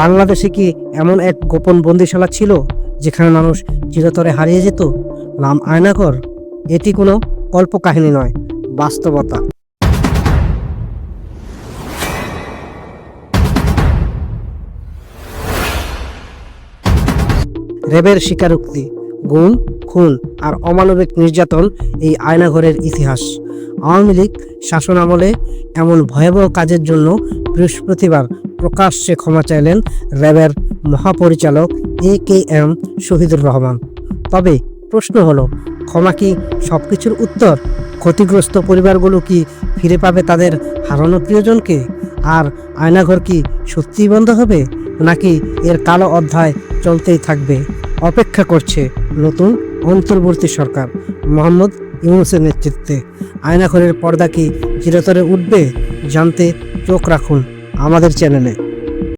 বাংলাদেশে কি এমন এক গোপন বন্দিশালা ছিল যেখানে মানুষ চিরতরে হারিয়ে যেত? নাম আয়নাঘর এটি কোনো কল্পকাহিনী নয়, বাস্তবতা। রেবের স্বীকারোক্তি গুম খুন আর অমানবিক নির্যাতন এই আয়নাঘরের ইতিহাস। আওয়ামী লীগ শাসন আমলে এমন ভয়াবহ কাজের জন্য বৃহস্পতিবার প্রকাশ্যে ক্ষমা চাইলেন র্যাবের মহাপরিচালক A K M Shahidur Rahman. তবে প্রশ্ন হলো, ক্ষমা কি সব কিছুর উত্তর? ক্ষতিগ্রস্ত পরিবারগুলো কি ফিরে পাবে তাদের হারানো প্রিয়জনকে? আর আয়নাঘর কি সত্যিই বন্ধ হবে, নাকি এর কালো অধ্যায় চলতেই থাকবে? অপেক্ষা করছে নতুন অন্তর্বর্তী সরকার। মোহাম্মদ ইউনুসের নেতৃত্বে। আয়নাঘরের পর্দা কি চিরতরে উঠবে? জানতে চোখ রাখুন। আমাদের চ্যানেলে।